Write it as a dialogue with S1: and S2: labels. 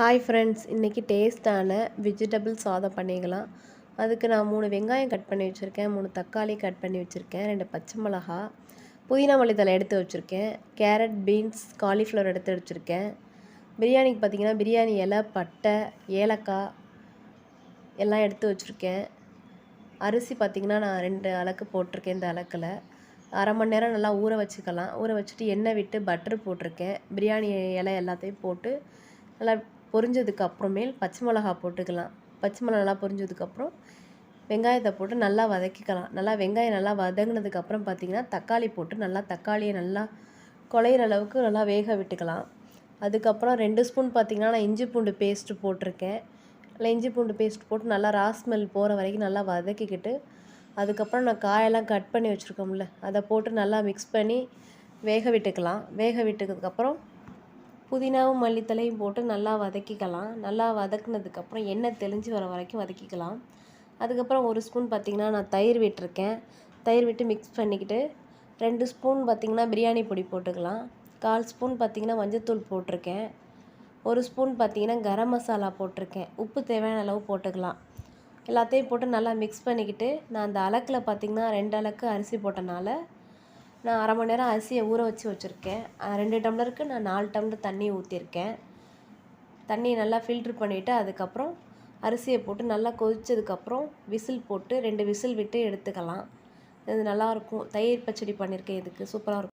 S1: Hi friends இன்றைக்கி டேஸ்ட்டான vegetable சாதம் பண்ணிக்கலாம் அதுக்கு நான் மூணு வெங்காயம் கட் பண்ணி வச்சுருக்கேன் மூணு தக்காளி கட் பண்ணி வச்சுருக்கேன் ரெண்டு பச்சை மிளகா புதினா மல்லித்தலை எடுத்து வச்சுருக்கேன் கேரட் பீன்ஸ் காலிஃப்ளவர் எடுத்து வச்சுருக்கேன். பிரியாணிக்கு பார்த்திங்கன்னா பிரியாணி இலை பட்டை ஏலக்காய் எல்லாம் எடுத்து வச்சுருக்கேன். அரிசி பார்த்திங்கன்னா நான் ரெண்டு அலக்கு போட்டிருக்கேன் இந்த அலக்கில் அரை மணி நேரம் நல்லா ஊற வச்சுக்கலாம். ஊற வச்சுட்டு எண்ணெய் விட்டு பட்டர் போட்டிருக்கேன். பிரியாணி இலை எல்லாத்தையும் போட்டு நல்லா பொரிஞ்சதுக்கு அப்புறமேல் பச்சை மிளகா போட்டுக்கலாம். பச்சை மிளகா நல்லா பொரிஞ்சதுக்கப்புறம் வெங்காயத்தை போட்டு நல்லா வதக்கிக்கலாம். நல்லா வெங்காயம் நல்லா வதங்கினதுக்கப்புறம் பார்த்திங்கன்னா தக்காளி போட்டு நல்லா தக்காளியை நல்லா குழையிற அளவுக்கு நல்லா வேக விட்டுக்கலாம். அதுக்கப்புறம் ரெண்டு ஸ்பூன் பார்த்திங்கன்னா நான் இஞ்சி பூண்டு பேஸ்ட்டு போட்டிருக்கேன். நல்லா இஞ்சி பூண்டு பேஸ்ட் போட்டு நல்லா ராஸ்மெல் போகிற வரைக்கும் நல்லா வதக்கிக்கிட்டு அதுக்கப்புறம் நான் காயெல்லாம் கட் பண்ணி வச்சுருக்கோம்ல அதை போட்டு நல்லா மிக்ஸ் பண்ணி வேக விட்டுக்கலாம். வேக விட்டதுக்கப்புறம் புதினாவும் மல்லித்தலையும் போட்டு நல்லா வதக்கிக்கலாம். நல்லா வதக்குனதுக்கப்புறம் எண்ணெய் தெளிஞ்சு வர வரைக்கும் வதக்கிக்கலாம். அதுக்கப்புறம் ஒரு ஸ்பூன் பார்த்திங்கன்னா நான் தயிர் விட்டுருக்கேன். தயிர் விட்டு மிக்ஸ் பண்ணிக்கிட்டு ரெண்டு ஸ்பூன் பார்த்திங்கன்னா பிரியாணி பொடி போட்டுக்கலாம். கால் ஸ்பூன் பார்த்திங்கன்னா மஞ்சத்தூள் போட்டிருக்கேன். ஒரு ஸ்பூன் பார்த்திங்கன்னா கரம் மசாலா போட்டிருக்கேன். உப்பு தேவையான அளவு போட்டுக்கலாம். எல்லாத்தையும் போட்டு நல்லா மிக்ஸ் பண்ணிக்கிட்டு நான் அந்த அலக்கில் பார்த்திங்கன்னா ரெண்டு அலக்கு அரிசி போட்டனால நான் அரை மணி நேரம் அரிசியை ஊற வச்சு வச்சுருக்கேன். ரெண்டு டம்ளருக்கு நான் நாலு டம்ளர் தண்ணி ஊற்றிருக்கேன் தண்ணியை நல்லா ஃபில்ட்ரு பண்ணிவிட்டு அதுக்கப்புறம் அரிசியை போட்டு நல்லா கொதித்ததுக்கப்புறம் விசில் போட்டு ரெண்டு விசில் விட்டு எடுத்துக்கலாம். இது நல்லாயிருக்கும். தயிர் பச்சடி பண்ணியிருக்கேன். இதுக்கு சூப்பராக இருக்கும்.